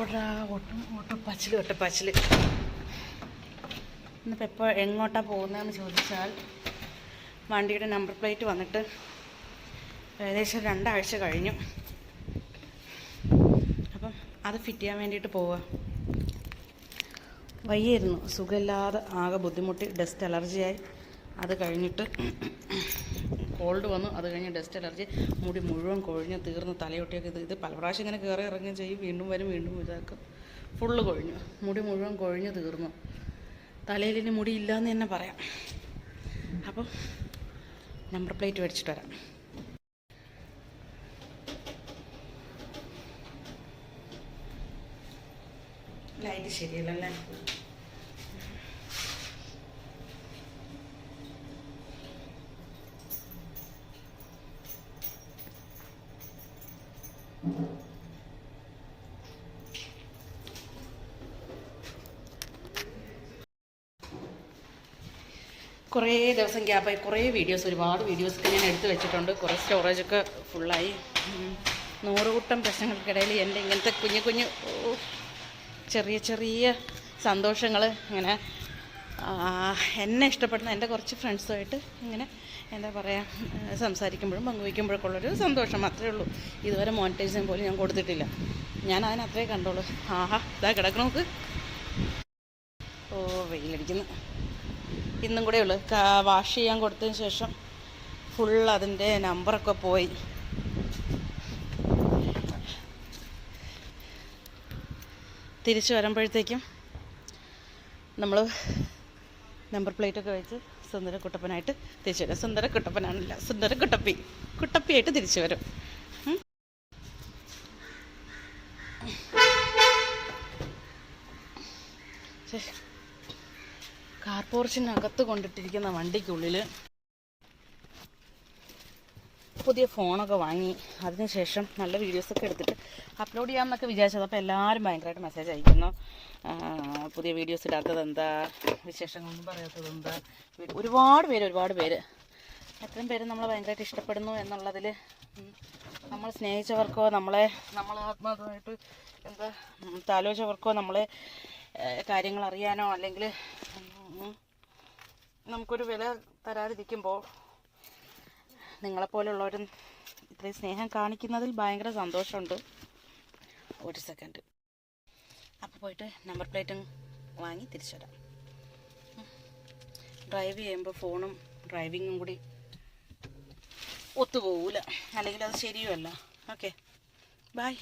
ഓടാ ഓട്ടം ഓട്ടപ്പാച്ചിൽ ഓട്ടപ്പാച്ചിൽ ഇന്നിപ്പോൾ എപ്പോൾ എങ്ങോട്ടാണ് പോകുന്നതെന്ന് ചോദിച്ചാൽ വണ്ടിയുടെ നമ്പർ പ്ലേറ്റ് വന്നിട്ട് ഏകദേശം രണ്ടാഴ്ച കഴിഞ്ഞു. അപ്പം അത് ഫിറ്റ് ചെയ്യാൻ വേണ്ടിയിട്ട് പോവുക വയ്യായിരുന്നു. സുഖമില്ലാതെ ആകെ ബുദ്ധിമുട്ടി. ഡസ്റ്റ് അലർജിയായി. അത് കഴിഞ്ഞിട്ട് കോൾഡ് വന്നു. അത് കഴിഞ്ഞ് ഡസ്റ്റ് അലർജി മുടി മുഴുവൻ കൊഴിഞ്ഞ് തീർന്ന് തലയൊട്ടിയൊക്കെ ഇത് ഇത് പല പ്രാവശ്യം ഇങ്ങനെ കയറി ഇറങ്ങുകയും ചെയ്യും. വീണ്ടും വരും വീണ്ടും ഇതാക്കും. ഫുള്ള് കൊഴിഞ്ഞു. മുടി മുഴുവൻ കൊഴിഞ്ഞ് തീർന്നു. തലയിൽ ഇനി മുടി ഇല്ലയെന്ന് തന്നെ പറയാം. അപ്പം നമ്പർ പ്ലേറ്റ് മേടിച്ചിട്ട് വരാം. ലൈറ്റ് ശരിയല്ലല്ലേ? കുറേ ദിവസം ഗ്യാപ്പായി. കുറേ വീഡിയോസ് ഒരുപാട് വീഡിയോസൊക്കെ ഞാൻ എടുത്തു വെച്ചിട്ടുണ്ട്. കുറേ സ്റ്റോറേജൊക്കെ ഫുള്ളായി നൂറുകൂട്ടം നൂറ് കൂട്ടം പ്രശ്നങ്ങൾക്കിടയിൽ എന്റെ ഇങ്ങനത്തെ കുഞ്ഞു കുഞ്ഞു ചെറിയ ചെറിയ സന്തോഷങ്ങൾ ഇങ്ങനെ എന്നെ ഇഷ്ടപ്പെടുന്ന എന്റെ കുറച്ച് ഫ്രണ്ട്സുമായിട്ട് ഇങ്ങനെ എന്താ പറയുക സംസാരിക്കുമ്പോഴും പങ്കുവയ്ക്കുമ്പോഴൊക്കെ ഉള്ളൊരു സന്തോഷം. മാത്രമേ ഉള്ളൂ. ഇതുവരെ മോണിറ്റൈസിങ് പോലും ഞാൻ കൊടുത്തിട്ടില്ല. ഞാൻ അതിന് അത്രേ കണ്ടോളൂ ആഹാ ഇതാ കിടക്കണം നമുക്ക് ഓ വെയിലടിക്കുന്നു. ഇന്നും കൂടെ ഉള്ളു. വാഷ് ചെയ്യാൻ കൊടുത്തതിന് ശേഷം ഫുൾ അതിന്റെ നമ്പറൊക്കെ പോയി. തിരിച്ചു വരുമ്പോഴത്തേക്കും നമ്മൾ നമ്പർ പ്ലേറ്റൊക്കെ വെച്ച് സുന്ദര കുട്ടപ്പനായിട്ട് തിരിച്ചു വരും. സുന്ദര കുട്ടപ്പനാണല്ല സുന്ദര കുട്ടപ്പി. കുട്ടപ്പിയായിട്ട് തിരിച്ചു വരും. കാർ കൊണ്ടിട്ടിരിക്കുന്ന വണ്ടിക്കുള്ളിൽ പുതിയ ഫോണൊക്കെ വാങ്ങി അതിനുശേഷം നല്ല വീഡിയോസൊക്കെ എടുത്തിട്ട് അപ്ലോഡ് ചെയ്യാമെന്നൊക്കെ വിചാരിച്ചത് അപ്പോൾ എല്ലാവരും ഭയങ്കരമായിട്ട് മെസ്സേജ് അയക്കുന്നു. പുതിയ വീഡിയോസ് ഇടാത്തത് എന്താ വിശേഷങ്ങളൊന്നും പറയാത്തത് എന്താ ഒരുപാട് പേര് ഒരുപാട് പേര്. എത്രയും പേര് നമ്മളെ ഭയങ്കരമായിട്ട് ഇഷ്ടപ്പെടുന്നു എന്നുള്ളതിൽ നമ്മൾ സ്നേഹിച്ചവർക്കോ നമ്മളെ നമ്മൾ ആത്മാർത്ഥമായിട്ട് എന്താ താലോചിച്ചവർക്കോ നമ്മളെ കാര്യങ്ങൾ അറിയാനോ അല്ലെങ്കിൽ നമുക്കൊരു വില തരാതിരിക്കുമ്പോൾ നിങ്ങളെപ്പോലുള്ളവരും ഇത്രയും സ്നേഹം കാണിക്കുന്നതിൽ ഭയങ്കര സന്തോഷമുണ്ട്. ഒരു സെക്കൻഡ് അപ്പോൾ പോയിട്ട് നമ്പർ പ്ലേറ്റും വാങ്ങി തിരിച്ചു വരാം. ഡ്രൈവ് ചെയ്യുമ്പോൾ ഫോണും ഡ്രൈവിങ്ങും കൂടി ഒത്തുപോകൂല അല്ലെങ്കിൽ അത് ശരിയുമല്ല. ഓക്കെ ബായ്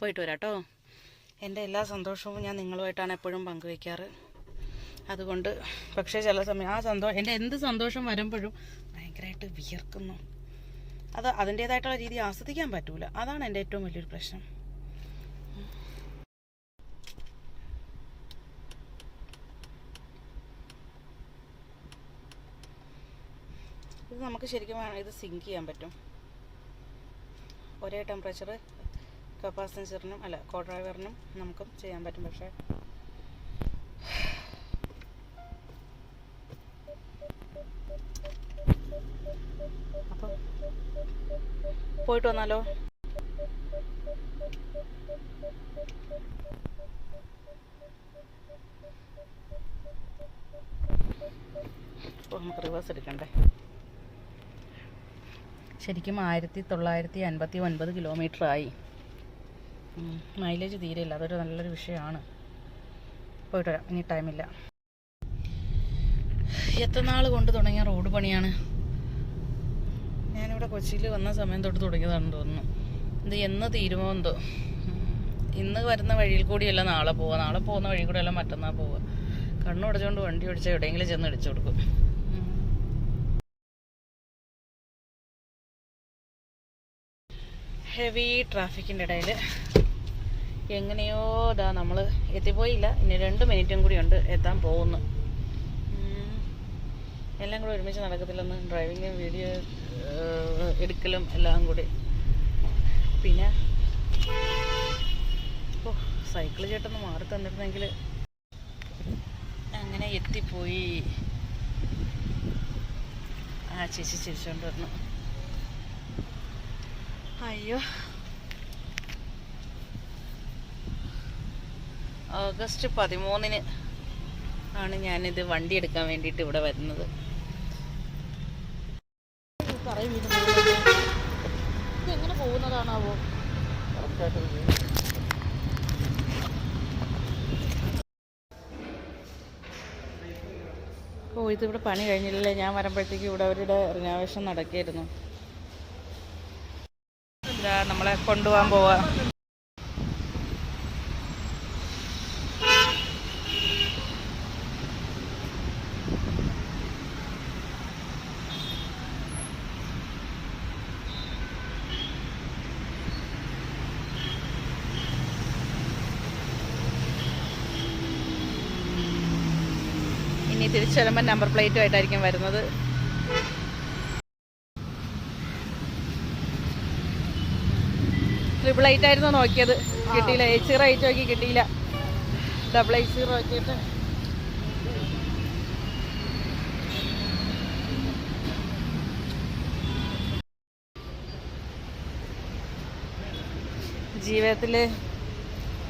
പോയിട്ട് വരാം കേട്ടോ എന്റെ എല്ലാ സന്തോഷവും ഞാൻ നിങ്ങളുമായിട്ടാണ് എപ്പോഴും പങ്കുവയ്ക്കാറ് അതുകൊണ്ട് പക്ഷേ ചില സമയം ആ സന്തോഷം എന്റെ എന്ത് സന്തോഷം വരുമ്പോഴും ഭയങ്കരമായിട്ട് വിയർക്കുന്നു. അത് അതിന്റേതായിട്ടുള്ള രീതി ആസ്വദിക്കാൻ പറ്റൂല. അതാണ് എന്റെ ഏറ്റവും വലിയൊരു പ്രശ്നം. ഇത് നമുക്ക് ശരിക്കും ഇത് സിങ്ക് ചെയ്യാൻ പറ്റും. ഒരേ ടെമ്പറേച്ചർ കപ്പാസഞ്ചറിനും അല്ല കോ ഡ്രൈവറിനും നമുക്കും ചെയ്യാൻ പറ്റും. പക്ഷേ പോയിട്ട് വന്നാലോ? റിവേഴ്സ് ശരിക്കും ആയിരത്തി തൊള്ളായിരത്തി അൻപത്തി ഒൻപത് കിലോമീറ്റർ ആയി. മൈലേജ് തീരെയില്ല. അതൊരു നല്ലൊരു വിഷയമാണ്. പോയിട്ട് വരാം. ഇനി ടൈമില്ല എത്ര നാൾ കൊണ്ട് തുടങ്ങിയ റോഡ് പണിയാണ്? ഞാനിവിടെ കൊച്ചിയിൽ വന്ന സമയം തൊട്ട് തുടങ്ങിയതാണെന്ന് തോന്നുന്നു. ഇത് എന്ന് തീരുമോ എന്തോ? ഇന്ന് വരുന്ന വഴിയിൽ കൂടിയല്ല നാളെ പോവുക. നാളെ പോകുന്ന വഴി കൂടെയല്ല മറ്റന്നാൾ പോവുക. കണ്ണുടച്ചുകൊണ്ട് വണ്ടി ഓടിച്ചാൽ എവിടെയെങ്കിലും ചെന്ന് ഇടിച്ചു കൊടുക്കും. ഹെവി ട്രാഫിക്കിന്റെ ഇടയിൽ എങ്ങനെയോ ഇതാ നമ്മൾ എത്തിപ്പോയില്ല. ഇനി രണ്ട് മിനിറ്റും കൂടി ഉണ്ട് എത്താൻ പോകുന്നു. എല്ലാം കൂടെ ഒരുമിച്ച് നടക്കത്തില്ലെന്ന് ഡ്രൈവിങ്ങും വീഡിയോ എടുക്കലും എല്ലാം കൂടി. പിന്നെ ഓ സൈക്കിൾ ചേട്ടൊന്ന് മാറി തന്നിരുന്നെങ്കിൽ അങ്ങനെ എത്തിപ്പോയി. ആ ചേച്ചി ചിരിച്ചോണ്ട് വരണം അയ്യോ. ഓഗസ്റ്റ് പതിമൂന്നിന് ആണ് ഞാനിത് വണ്ടി എടുക്കാൻ വേണ്ടിയിട്ട് ഇവിടെ വരുന്നത്. എങ്ങനെ പോകുന്നതാണാവോ? ഓ ഇതിവിടെ പണി കഴിഞ്ഞില്ലേ ഞാൻ വരുമ്പോഴത്തേക്ക് ഇവിടെ അവരുടെ റിനോവേഷൻ നടക്കിയിരുന്നു. എന്താ നമ്മളെ കൊണ്ടുപോകാൻ പോവാ. ഇനി തിരിച്ചു വരുമ്പോൾ നമ്പർ പ്ലേറ്റുമായിട്ടായിരിക്കും വരുന്നത്. ട്രിപ്പിൾ എയ്റ്റ് ആയിരുന്നു നോക്കിയത്. കിട്ടിയില്ല. എയ്റ്റ് സീറോ എയ്റ്റ് നോക്കി കിട്ടിയില്ല. ഡബിൾ എയ്റ്റ് സീറോ നോക്കിയിട്ട്. ജീവിതത്തിൽ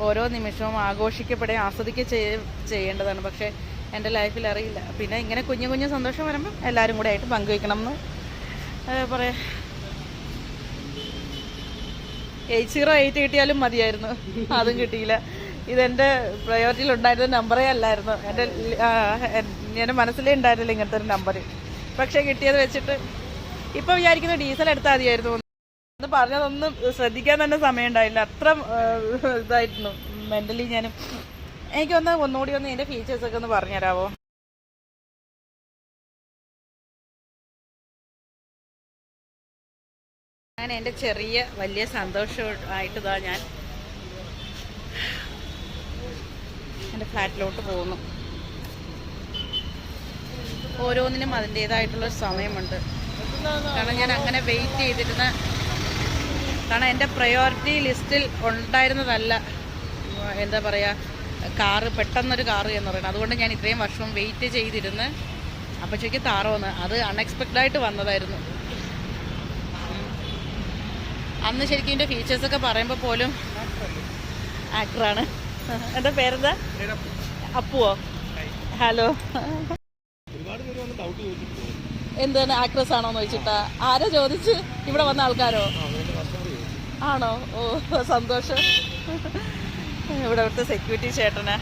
ഓരോ നിമിഷവും ആഘോഷിക്കപ്പെടുകയും ആസ്വദിക്കുകയും ചെയ്യേണ്ടതാണ്. പക്ഷേ എന്റെ ലൈഫിൽ അറിയില്ല. പിന്നെ ഇങ്ങനെ കുഞ്ഞു കുഞ്ഞു സന്തോഷം വരുമ്പം എല്ലാവരും കൂടെ ആയിട്ട് പങ്കുവെക്കണം എന്ന് പറയാം. എയ്റ്റ് സീറോ എയ്റ്റ് കിട്ടിയാലും മതിയായിരുന്നു. അതും കിട്ടിയില്ല. ഇതെന്റെ പ്രയോറിറ്റിയിൽ ഉണ്ടായിരുന്ന നമ്പറേ അല്ലായിരുന്നു. എന്റെ എന്റെ മനസ്സിലേ ഉണ്ടായിരുന്നില്ല ഇങ്ങനത്തെ ഒരു നമ്പർ പക്ഷേ കിട്ടിയത് വെച്ചിട്ട് ഇപ്പോൾ വിചാരിക്കുന്നു ഡീസൽ എടുത്താൽ മതിയായിരുന്നു. എന്ന് പറഞ്ഞതൊന്നും ശ്രദ്ധിക്കാൻ തന്നെ സമയം ഉണ്ടായില്ല. അത്ര ഇതായിരുന്നു. മെന്റലി ഞാനും എനിക്കൊന്ന് ഒന്നുകൂടി ഒന്ന് ഫീച്ചേഴ്സ് ഫീച്ചേഴ്സൊക്കെ ഒന്ന് പറഞ്ഞുതരാമോ ഞാൻ എന്റെ ചെറിയ വലിയ സന്തോഷമായിട്ട് ഞാൻ എന്റെ ഫ്ലാറ്റിലോട്ട് പോകുന്നു. ഓരോന്നിനും അതിന്റേതായിട്ടുള്ള സമയമുണ്ട്. കാരണം ഞാൻ അങ്ങനെ വെയിറ്റ് ചെയ്തിരുന്ന കാരണം എന്റെ പ്രയോറിറ്റി ലിസ്റ്റിൽ ഉണ്ടായിരുന്നതല്ല എന്താ പറയുക കാറ് പെട്ടെന്നൊരു കാറ് എന്ന് പറയുന്നത്. അതുകൊണ്ട് ഞാൻ ഇത്രയും വർഷം വെയിറ്റ് ചെയ്തിരുന്ന് അപ്പോഴേക്ക് താറോന്ന്. അത് അൺഎക്സ്പെക്റ്റഡ് ആയിട്ട് വന്നതായിരുന്നു. അന്ന് ശരിക്കും ഇതിന്റെ ഫീച്ചേഴ്സൊക്കെ പറയുമ്പോൾ പോലും ആക്ടറാണ് എന്താ പേരെന്താ? അപ്പുവോ? ഹലോ എന്താണ് ആക്ട്രസ് ആണോ എന്ന് ചോദിച്ചിട്ടാ? ആരാ ചോദിച്ച്? ഇവിടെ വന്ന ആൾക്കാരോ? ആണോ? ഓ സന്തോഷം. ഇവിടെ അവിടുത്തെ സെക്യൂരിറ്റി ചേട്ടനാ.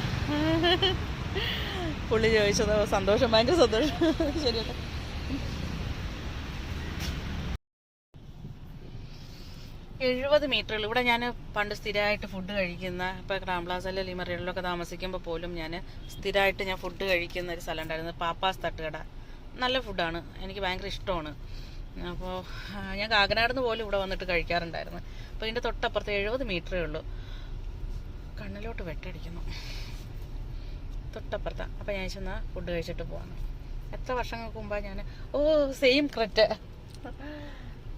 പുള്ളി ചോദിച്ചത് സന്തോഷം ഭയങ്കര സന്തോഷം. ശരി എഴുപത് മീറ്ററിൽ ഇവിടെ ഞാൻ പണ്ട് സ്ഥിരമായിട്ട് ഫുഡ് കഴിക്കുന്ന ഇപ്പോൾ ക്രാംപ്ലാസയിലെ ലിമറികളിലൊക്കെ താമസിക്കുമ്പോൾ പോലും ഞാൻ സ്ഥിരമായിട്ട് ഞാൻ ഫുഡ് കഴിക്കുന്ന ഒരു സ്ഥലം ഉണ്ടായിരുന്നു. പാപ്പാസ് തട്ടുകട. നല്ല ഫുഡാണ് എനിക്ക് ഭയങ്കര ഇഷ്ടമാണ്. അപ്പോൾ ഞാൻ കാക്കനാട് പോലും ഇവിടെ വന്നിട്ട് കഴിക്കാറുണ്ടായിരുന്നു. അപ്പോൾ ഇതിന്റെ തൊട്ടപ്പുറത്ത് എഴുപത് മീറ്ററേ ഉള്ളൂ. കണ്ണിലോട്ട് വെട്ടടിക്കുന്നു. തൊട്ടപ്പുറത്ത. അപ്പം ഞാൻ ചെന്ന് ഫുഡ് കഴിച്ചിട്ട് പോവാണ് എത്ര വർഷങ്ങൾക്ക് മുമ്പാണ് ഞാൻ ഓ സെയിം ക്രെറ്റ്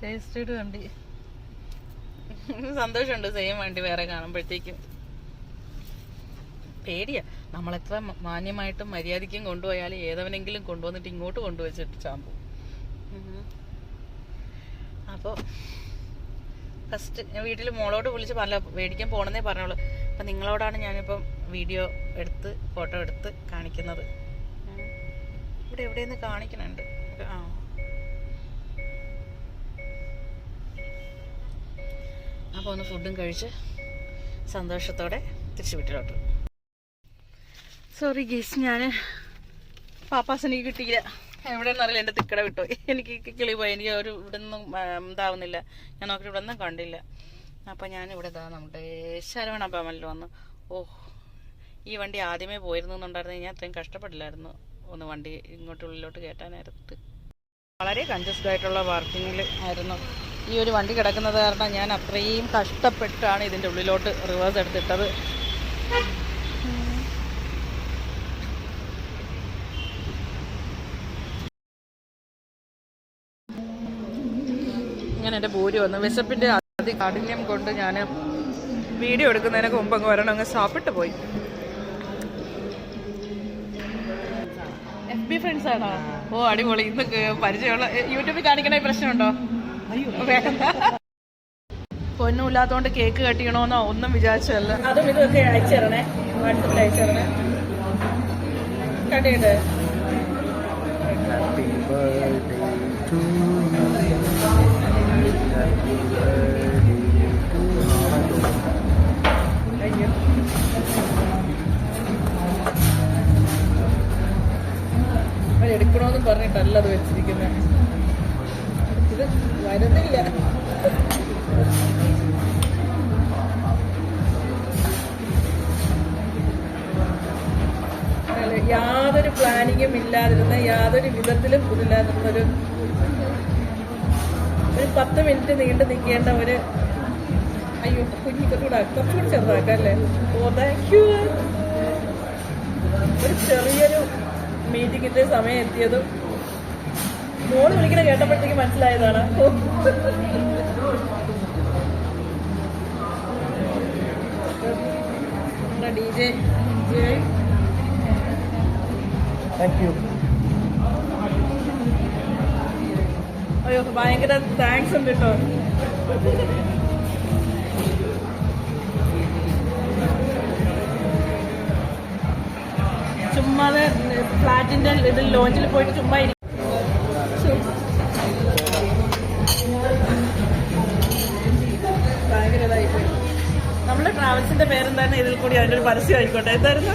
രജിസ്റ്റേർഡ് വണ്ടി. സന്തോഷമുണ്ട് സെയിം വണ്ടി വേറെ കാണുമ്പോഴത്തേക്കും. പേടിയാ. നമ്മളെത്ര മാന്യമായിട്ടും മര്യാദയ്ക്കും കൊണ്ടുപോയാൽ ഏതവനെങ്കിലും കൊണ്ടുവന്നിട്ട് ഇങ്ങോട്ട് കൊണ്ടുവച്ചിട്ട് ചാമ്പു. അപ്പോൾ ഫസ്റ്റ് ഞാൻ വീട്ടിൽ മോളോട് വിളിച്ച് പറഞ്ഞ മേടിക്കാൻ പോകണമെന്നേ പറഞ്ഞോളൂ. അപ്പം നിങ്ങളോടാണ് ഞാനിപ്പം വീഡിയോ എടുത്ത് ഫോട്ടോ എടുത്ത് കാണിക്കുന്നത്. ഇവിടെ എവിടെയെന്ന് കാണിക്കുന്നുണ്ട് ആ. അപ്പോൾ ഒന്ന് ഫുഡും കഴിച്ച് സന്തോഷത്തോടെ തിരിച്ചു വീട്ടിലോട്ട്. സോറി ഗീസ് ഞാൻ പാപ്പാസ് എനിക്ക് കിട്ടിയില്ല. എവിടെയെന്ന് അറിയില്ല എന്റെ തിക്കട വിട്ടു എനിക്ക് കിളി പോയി എനിക്ക് ഒരു ഇവിടെ നിന്നും ഇതാവുന്നില്ല. ഞാൻ നോക്കിയിട്ട് ഇവിടെ നിന്നും കണ്ടില്ല. അപ്പോൾ ഞാൻ ഇവിടെ ഇതാ നമ്മുടെ ശരവണ ഭവനിൽ വന്നു. ഓ ഈ വണ്ടി ആദ്യമേ പോയിരുന്നു എന്നുണ്ടായിരുന്നു. ഞാൻ അത്രയും കഷ്ടപ്പെടില്ലായിരുന്നു ഒന്ന് വണ്ടി ഇങ്ങോട്ട് ഉള്ളിലോട്ട് കയറ്റാനായിട്ട് വളരെ കൺജസ്റ്റഡ് ആയിട്ടുള്ള പാർക്കിങ്ങിൽ ആയിരുന്നു. ഈ ഒരു വണ്ടി കിടക്കുന്നത് കാരണം ഞാൻ അത്രയും കഷ്ടപ്പെട്ടാണ് ഇതിന്റെ ഉള്ളിലോട്ട് റിവേഴ്സ് എടുത്തിട്ടത്. ഞാൻ എന്റെ ഭൂരി വന്നു. വിശപ്പിന്റെ അതി കാഠിന്യം കൊണ്ട് ഞാൻ വീഡിയോ എടുക്കുന്നതിനൊക്കെ മുമ്പ് അങ്ങ് വരണം അങ്ങ് സാപ്പിട്ട് പോയി. എഫ് ബി ഫ്രണ്ട്സ് ആണോ? ഓ അടിപൊളി. ഇന്ന് പരിചയമുള്ള യൂട്യൂബിൽ കാണിക്കണ പ്രശ്നമുണ്ടോ? പൊന്നുമില്ലാത്തോണ്ട് കേക്ക് കട്ടിയണോന്നോ ഒന്നും വിചാരിച്ചല്ല അതും ഇതൊക്കെ അയച്ചു തരണേ വാട്സപ്പിൽ അയച്ചു തരണേ കട്ടിയിട്ട് അത് വെച്ചിരിക്കുന്നത് ഇത് വരുന്നില്ല. യാതൊരു പ്ലാനിങ്ങും ഇല്ലാതിരുന്ന യാതൊരു വിധത്തിലും ഇതില്ലാതിരുന്ന ഒരു പത്ത് മിനിറ്റ് നീണ്ടു നിൽക്കേണ്ട ഒരു അയ്യോ കുഞ്ഞി കുറച്ചുകൂടെ കുറച്ചുകൂടി ചെറുതാക്കല്ലേ? ഓ താങ്ക് യു ഒരു ചെറിയൊരു മീറ്റിങ്ങിന്റെ സമയം എത്തിയതും മോൾ വിളിക്കണ കേട്ടപ്പോഴത്തേക്ക് മനസ്സിലായതാണ്. D J. അയ്യോ ഭയങ്കര താങ്ക്സ് ഉണ്ട് കേട്ടോ ചുമ്മാതെ ഫ്ലാറ്റിന്റെ ഇതിൽ ലോഞ്ചിൽ പോയിട്ട് ചുമ്മാ നമ്മുടെ ട്രാവൽസിന്റെ പേരെന്തായിരുന്നു ഇതിൽ കൂടി അതിന്റെ ഒരു പരസ്യം ആയിക്കോട്ടെ. എന്തായിരുന്നു?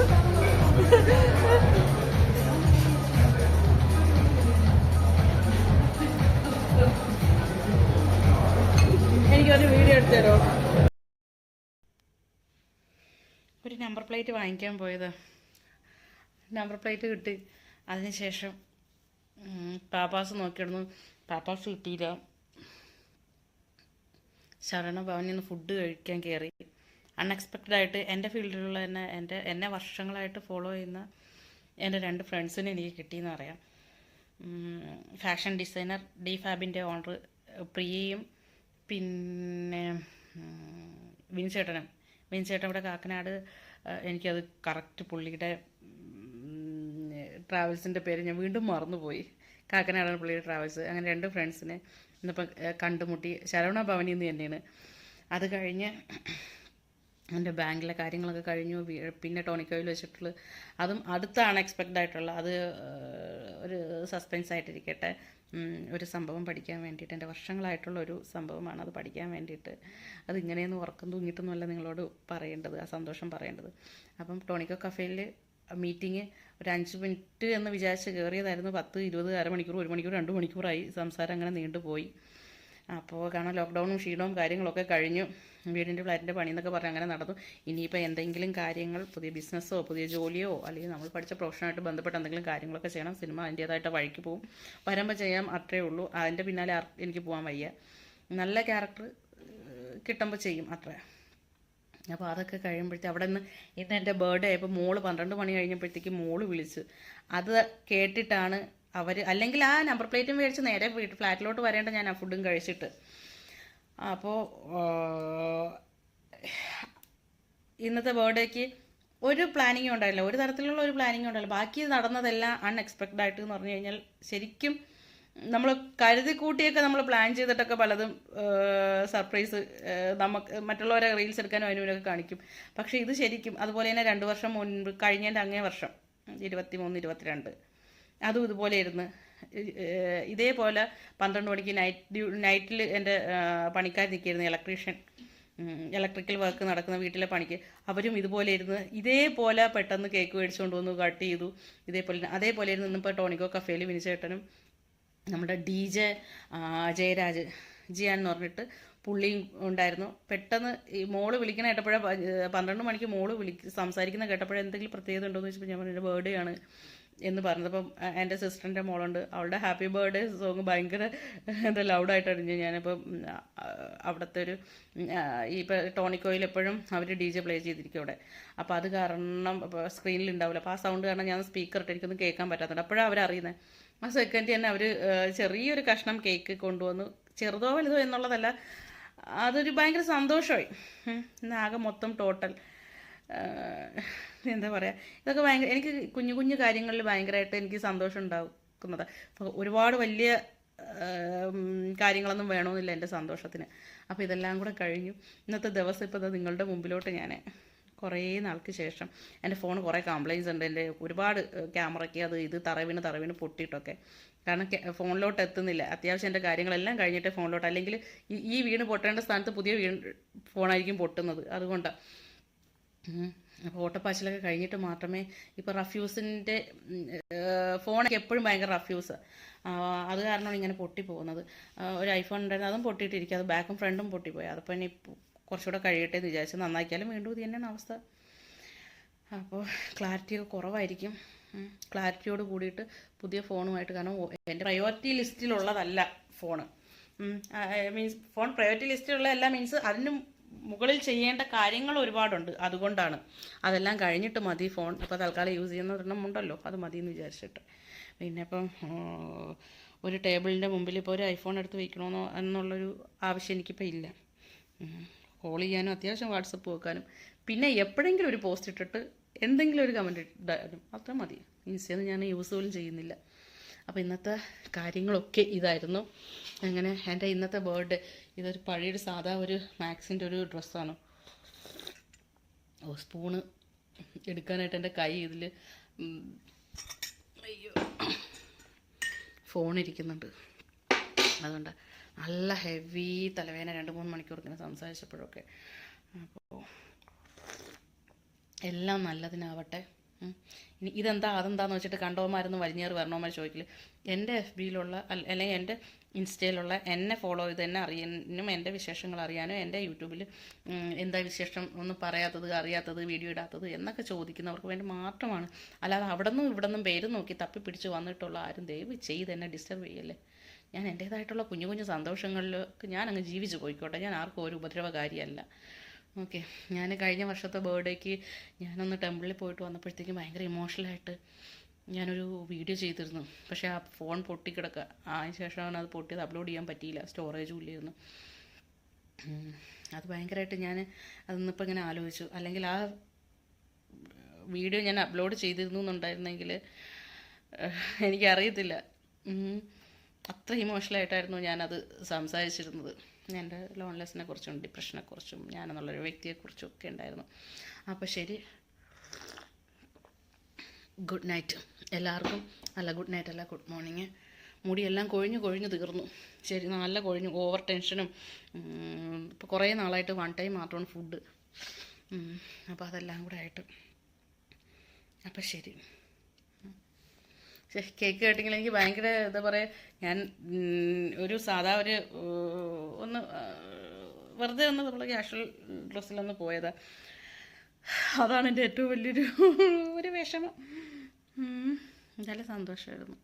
എനിക്കൊരു വീഡിയോ എടുത്തു ഒരു നമ്പർ പ്ലേറ്റ് വാങ്ങിക്കാൻ പോയത്. നമ്പർ പ്ലേറ്റ് കിട്ടി. അതിനുശേഷം പാപ്പാസ് നോക്കിയിടുന്നു പാപ്പാസ് കിട്ടിയില്ല. ശരണ ഭവനിൽ നിന്ന് ഫുഡ് കഴിക്കാൻ കയറി അൺഎക്സ്പെക്റ്റഡ് ആയിട്ട് എന്റെ ഫീൽഡിലുള്ള തന്നെ എന്റെ എന്നെ വർഷങ്ങളായിട്ട് ഫോളോ ചെയ്യുന്ന എന്റെ രണ്ട് ഫ്രണ്ട്സിനെ എനിക്ക് കിട്ടിയെന്ന് അറിയാം ഫാഷൻ ഡിസൈനർ ഡി ഫാബിന്റെ ഓണർ പ്രിയയും പിന്നെ വിൻസേട്ടനും. വിൻചേട്ടൻ ഇവിടെ കാക്കനാട് എനിക്കത് കറക്റ്റ് പുള്ളിയുടെ ട്രാവൽസിന്റെ പേര് ഞാൻ വീണ്ടും മറന്നുപോയി. കാക്കനാടൻ പുള്ളിയുടെ ട്രാവൽസ് അങ്ങനെ രണ്ട് ഫ്രണ്ട്സിനെ ഇന്നിപ്പം കണ്ടുമുട്ടി. ശരവണ ഭവനിൽ നിന്ന് തന്നെയാണ്. അത് കഴിഞ്ഞ് എന്റെ ബാങ്കിലെ കാര്യങ്ങളൊക്കെ കഴിഞ്ഞു. പിന്നെ ടോണിക്കോയിൽ വെച്ചിട്ടുള്ള അതും അടുത്ത അൺഎക്സ്പെക്റ്റഡ് ആയിട്ടുള്ള. അത് ഒരു സസ്പെൻസ് ആയിട്ടിരിക്കട്ടെ. ഒരു സംഭവം പഠിക്കാൻ വേണ്ടിയിട്ട് എന്റെ വർഷങ്ങളായിട്ടുള്ള ഒരു സംഭവമാണ് അത് പഠിക്കാൻ വേണ്ടിയിട്ട്. അത് ഇങ്ങനെയൊന്നും ഉറക്കം തൂങ്ങിയിട്ടൊന്നുമല്ല നിങ്ങളോട് പറയേണ്ടത് ആ സന്തോഷം പറയേണ്ടത്. അപ്പം ടോണിക്കോ കഫേയിൽ മീറ്റിംഗ് ഒരു അഞ്ച് മിനിറ്റ് എന്ന് വിചാരിച്ച് കയറിയതായിരുന്നു പത്ത് ഇരുപത് അരമണിക്കൂർ ഒരു മണിക്കൂർ രണ്ട് മണിക്കൂറായി. സംസാരം അങ്ങനെ നീണ്ടുപോയി അപ്പോൾ കാരണം ലോക്ക്ഡൗണും ക്ഷീണവും കാര്യങ്ങളൊക്കെ കഴിഞ്ഞു. വീടിന്റെ ഫ്ലാറ്റിന്റെ പണി എന്നൊക്കെ പറഞ്ഞ് അങ്ങനെ നടന്നു. ഇനിയിപ്പോൾ എന്തെങ്കിലും കാര്യങ്ങൾ പുതിയ ബിസിനസ്സോ പുതിയ ജോലിയോ അല്ലെങ്കിൽ നമ്മൾ പഠിച്ച പ്രൊഫഷനായിട്ട് ബന്ധപ്പെട്ട എന്തെങ്കിലും കാര്യങ്ങളൊക്കെ ചെയ്യണം. സിനിമ അതിന്റേതായിട്ട് വഴിക്ക് പോകും. വരുമ്പോൾ ചെയ്യാം അത്രേ ഉള്ളൂ. അതിന്റെ പിന്നാലെ എനിക്ക് പോകാൻ വയ്യ. നല്ല ക്യാരക്ടർ കിട്ടുമ്പോൾ ചെയ്യും അത്രേ അപ്പോൾ അതൊക്കെ കഴിയുമ്പോഴത്തേ അവിടെ നിന്ന് ഇന്ന് എന്റെ ബർത്ത്ഡേ ആയപ്പോൾ മോൾ പന്ത്രണ്ട് മണി കഴിഞ്ഞപ്പോഴത്തേക്ക് മോൾ വിളിച്ചു. അത് കേട്ടിട്ടാണ് അവർ അല്ലെങ്കിൽ ആ നമ്പർ പ്ലേറ്റും മേടിച്ച് നേരെ വീട്ട് ഫ്ലാറ്റിലോട്ട് വരേണ്ട ഞാൻ ആ ഫുഡും കഴിച്ചിട്ട്. അപ്പോൾ ഇന്നത്തെ ബർത്ത്ഡേക്ക് ഒരു പ്ലാനിങ്ങും ഉണ്ടായില്ല. ഒരു തരത്തിലുള്ള ഒരു പ്ലാനിങ്ങും ഉണ്ടായില്ല. ബാക്കി നടന്നതെല്ലാം അൺഎക്സ്പെക്റ്റഡ് ആയിട്ട് എന്ന് പറഞ്ഞു കഴിഞ്ഞാൽ ശരിക്കും നമ്മൾ കരുതി കൂട്ടിയൊക്കെ നമ്മൾ പ്ലാൻ ചെയ്തിട്ടൊക്കെ പലതും സർപ്രൈസ് നമുക്ക് മറ്റുള്ളവരെ റീൽസ് എടുക്കാനും അതിനൊക്കെ കാണിക്കും. പക്ഷേ ഇത് ശരിക്കും അതുപോലെ തന്നെ രണ്ട് വർഷം മുൻപ് കഴിഞ്ഞതിന്റെ അങ്ങേ വർഷം ഇരുപത്തി മൂന്ന് ഇരുപത്തിരണ്ട് അതും ഇതുപോലെ ഇരുന്ന് ഇതേപോലെ പന്ത്രണ്ട് മണിക്ക് നൈറ്റ് നൈറ്റിൽ എന്റെ പണിക്കാർ നിൽക്കിയിരുന്നു ഇലക്ട്രീഷ്യൻ ഇലക്ട്രിക്കൽ വർക്ക് നടക്കുന്ന വീട്ടിലെ പണിക്ക്. അവരും ഇതുപോലെ ഇരുന്ന് ഇതേപോലെ പെട്ടെന്ന് കേക്ക് മേടിച്ചുകൊണ്ട് വന്നു കട്ട് ചെയ്തു. ഇതേപോലെ അതേപോലെ ഇരുന്ന് ഇന്നിപ്പോൾ ടോണിക്കോ കഫേയിൽ വിനിച്ചേട്ടനും നമ്മുടെ ഡി ജെ ജയരാജ് ജിയാൻ എന്ന് പറഞ്ഞിട്ട് പുള്ളിയും ഉണ്ടായിരുന്നു. പെട്ടെന്ന് ഈ മോൾ വിളിക്കണ കേട്ടപ്പോഴേ പന്ത്രണ്ട് മണിക്ക് മോൾ വിളി സംസാരിക്കുന്ന കേട്ടപ്പോഴേ എന്തെങ്കിലും പ്രത്യേകത ഉണ്ടോ എന്ന് ചോദിച്ചപ്പോൾ ഞാൻ പറഞ്ഞു ബേർഡേ ആണ് എന്ന് പറഞ്ഞത്. അപ്പം എന്റെ സിസ്റ്ററിന്റെ മോളുണ്ട്. അവളുടെ ഹാപ്പി ബർത്ത്ഡേ സോങ് ഭയങ്കര എന്താ ലൗഡായിട്ട് അറിഞ്ഞു. ഞാനിപ്പം അവിടുത്തെ ഒരു ഈ ഇപ്പം ടോണിക്കോയിൽ എപ്പോഴും അവർ ഡി ജെ പ്ലേ ചെയ്തിരിക്കും അവിടെ. അപ്പോൾ അത് കാരണം സ്ക്രീനിൽ ഉണ്ടാവില്ല. അപ്പോൾ ആ സൗണ്ട് കാരണം ഞാൻ സ്പീക്കർ ഇട്ട് എനിക്കൊന്നും കേൾക്കാൻ പറ്റാത്തതുണ്ട് അപ്പോഴാണ് അവരറിയുന്നത് ആ സെക്കൻഡ് തന്നെ അവർ ചെറിയൊരു കഷ്ണം കേക്ക് കൊണ്ടുവന്നു. ചെറുതോ വലുതോ എന്നുള്ളതല്ല അതൊരു ഭയങ്കര സന്തോഷമായി. ആകെ മൊത്തം ടോട്ടൽ എന്താ പറയുക ഇതൊക്കെ ഭയങ്കര എനിക്ക് കുഞ്ഞു കുഞ്ഞു കാര്യങ്ങളിൽ ഭയങ്കരമായിട്ട് എനിക്ക് സന്തോഷം ഉണ്ടാക്കുന്നത്. ഒരുപാട് വലിയ കാര്യങ്ങളൊന്നും വേണമെന്നില്ല എന്റെ സന്തോഷത്തിന്. അപ്പോൾ ഇതെല്ലാം കൂടെ കഴിഞ്ഞു. ഇന്നത്തെ ദിവസം ഇപ്പോൾ നിങ്ങളുടെ മുമ്പിലോട്ട് ഞാൻ കുറേ നാൾക്ക് ശേഷം എന്റെ ഫോൺ കുറേ കംപ്ലയിൻസ് ഉണ്ട്. എന്റെ ഒരുപാട് ക്യാമറയ്ക്ക് അത് ഇത് തറവിന് തറവിന് പൊട്ടിയിട്ടൊക്കെ. കാരണം ഫോണിലോട്ട് എത്തുന്നില്ല. അത്യാവശ്യം എന്റെ കാര്യങ്ങളെല്ലാം കഴിഞ്ഞിട്ട് ഫോണിലോട്ട്. അല്ലെങ്കിൽ ഈ വീട് വീണ് പൊട്ടേണ്ട സ്ഥാനത്ത് പുതിയ വീണ് ഫോണായിരിക്കും പൊട്ടുന്നത്. അതുകൊണ്ടാണ് അപ്പോൾ ഓട്ടപ്പാച്ചിലൊക്കെ കഴിഞ്ഞിട്ട് മാത്രമേ ഇപ്പോൾ റഫ്യൂസിന്റെ ഫോണൊക്കെ എപ്പോഴും ഭയങ്കര റഫ്യൂസ്. അത് കാരണമാണ് ഇങ്ങനെ പൊട്ടിപ്പോകുന്നത്. ഒരു ഐഫോൺ ഉണ്ടായിരുന്നു അതും പൊട്ടിയിട്ടിരിക്കും. അത് ബാക്കും ഫ്രണ്ടും പൊട്ടിപ്പോയി. അതിപ്പോൾ ഇനി കുറച്ചുകൂടെ കഴിയട്ടെ എന്ന് വിചാരിച്ച് നന്നാക്കിയാലും വീണ്ടും ഇത് തന്നെയാണ് അവസ്ഥ. അപ്പോൾ ക്ലാരിറ്റിയൊക്കെ കുറവായിരിക്കും. ക്ലാരിറ്റിയോട് കൂടിയിട്ട് പുതിയ ഫോണുമായിട്ട് കാരണം എന്റെ പ്രയോറിറ്റി ലിസ്റ്റിലുള്ളതല്ല ഫോണ്. മീൻസ് ഫോൺ പ്രയോറിറ്റി ലിസ്റ്റിലുള്ള എല്ലാ മീൻസ് അതിന് മുകളിൽ ചെയ്യേണ്ട കാര്യങ്ങൾ ഒരുപാടുണ്ട്. അതുകൊണ്ടാണ്. അതെല്ലാം കഴിഞ്ഞിട്ട് മതി ഫോൺ ഇപ്പോൾ തൽക്കാലം യൂസ് ചെയ്യുന്ന ഒരെണ്ണം ഉണ്ടല്ലോ. അത് മതി എന്ന് വിചാരിച്ചിട്ട്. പിന്നെ ഇപ്പം ഒരു ടേബിളിന്റെ മുമ്പിൽ ഇപ്പോൾ ഒരു ഐഫോൺ എടുത്ത് വയ്ക്കണമെന്നോ എന്നുള്ളൊരു ആവശ്യം എനിക്കിപ്പോൾ ഇല്ല. കോൾ ചെയ്യാനും അത്യാവശ്യം വാട്സപ്പ് വെക്കാനും. പിന്നെ എപ്പോഴെങ്കിലും ഒരു പോസ്റ്റ് ഇട്ടിട്ട് എന്തെങ്കിലും ഒരു കമന്റ് ഇടാനും അത്ര മതി. ഇൻസ്റ്റയൊന്നും ഞാൻ യൂസ് പോലും ചെയ്യുന്നില്ല. അപ്പോൾ ഇന്നത്തെ കാര്യങ്ങളൊക്കെ ഇതായിരുന്നു. അങ്ങനെ എന്റെ ഇന്നത്തെ ബേർഡ് ഇതൊരു പഴയൊരു സാധാ ഒരു മാക്സിന്റെ ഒരു ഡ്രസ്സാണ് ഓ സ്പൂണ് എടുക്കാനായിട്ട് എന്റെ കൈ ഇതിൽ അയ്യോ ഫോൺ ഇരിക്കുന്നുണ്ട്. അതുകൊണ്ട്. നല്ല ഹെവി തലവേദന രണ്ട് മൂന്ന് മണിക്കൂർ ഇങ്ങനെ സംസാരിച്ചപ്പോഴൊക്കെ. അപ്പോൾ എല്ലാം നല്ലതിനാവട്ടെ. ഇനി ഇതെന്താ അതെന്താന്ന് വെച്ചിട്ട് കണ്ടോമാരെന്ന് വലിഞ്ഞേറി വരണോമാർ ചോദിക്കില്ല. എന്റെ എഫ് ബിയിലുള്ള അല്ലെങ്കിൽ എന്റെ ഇൻസ്റ്റയിലുള്ള എന്നെ ഫോളോ ചെയ്ത് എന്നെ അറിയാനും എന്റെ വിശേഷങ്ങൾ അറിയാനും എന്റെ യൂട്യൂബിൽ എന്താ വിശേഷം ഒന്നും പറയാത്തത് അറിയാത്തത് വീഡിയോ ഇടാത്തത് എന്നൊക്കെ ചോദിക്കുന്നവർക്ക് വേണ്ടി മാത്രമാണ്. അല്ലാതെ അവിടെ നിന്നും ഇവിടെ നിന്നും പേര് നോക്കി തപ്പി പിടിച്ച് വന്നിട്ടുള്ള ആരും ദയവ് ചെയ്ത് എന്നെ ഡിസ്റ്റർബ് ചെയ്യല്ലേ. ഞാൻ എന്റേതായിട്ടുള്ള കുഞ്ഞു കുഞ്ഞു സന്തോഷങ്ങളിൽ ഞാൻ അങ്ങ് ജീവിച്ച് പോയിക്കോട്ടെ. ഞാൻ ആർക്കും ഒരു ഉപദ്രവകാരിയല്ല. ഓക്കെ. ഞാൻ കഴിഞ്ഞ വർഷത്തെ ബർത്ത്ഡേക്ക് ഞാനൊന്ന് ടെമ്പിളിൽ പോയിട്ട് വന്നപ്പോഴത്തേക്കും ഭയങ്കര ഇമോഷണലായിട്ട് ഞാനൊരു വീഡിയോ ചെയ്തിരുന്നു. പക്ഷേ ആ ഫോൺ പൊട്ടിക്കിടക്കുക അതിന് ശേഷമാണ് അത് പൊട്ടിയത്. അപ്ലോഡ് ചെയ്യാൻ പറ്റിയില്ല. സ്റ്റോറേജും ഇല്ലായിരുന്നു. അത് ഭയങ്കരമായിട്ട് ഞാൻ അതൊന്നിപ്പോൾ ഇങ്ങനെ ആലോചിച്ചു. അല്ലെങ്കിൽ ആ വീഡിയോ ഞാൻ അപ്ലോഡ് ചെയ്തിരുന്നു എന്നുണ്ടായിരുന്നെങ്കിൽ എനിക്കറിയത്തില്ല. അത്ര ഇമോഷണലായിട്ടായിരുന്നു ഞാനത് സംസാരിച്ചിരുന്നത്. എന്റെ ലോൺലെസ്സിനെ കുറിച്ചും ഡിപ്രഷനെക്കുറിച്ചും ഞാനെന്നുള്ളൊരു വ്യക്തിയെക്കുറിച്ചും ഒക്കെ ഉണ്ടായിരുന്നു. അപ്പോൾ ശരി. ഗുഡ് നൈറ്റ് എല്ലാവർക്കും അല്ല ഗുഡ് നൈറ്റ് അല്ല ഗുഡ് മോർണിംഗ് മുടിയെല്ലാം കൊഴിഞ്ഞു കൊഴിഞ്ഞു തീർന്നു. ശരി നല്ല കൊഴിഞ്ഞു ഓവർ ടെൻഷനും ഇപ്പോൾ കുറേ നാളായിട്ട് വൺ ടൈം മാത്രമാണ് ഫുഡ് അപ്പോൾ അതെല്ലാം കൂടെ ആയിട്ട്. അപ്പോൾ ശരി. കേക്ക് കേട്ടെങ്കിൽ എനിക്ക് ഭയങ്കര എന്താ പറയുക ഞാൻ ഒരു സാധാ ഒരു ഒന്ന് വെറുതെ ഒന്ന് നമ്മൾ ക്യാഷ്വൽ ഡ്രസ്സിലൊന്ന് പോയതാ. അതാണ് എന്റെ ഏറ്റവും വലിയൊരു ഒരു വിഷമം. നല്ല സന്തോഷമായിരുന്നു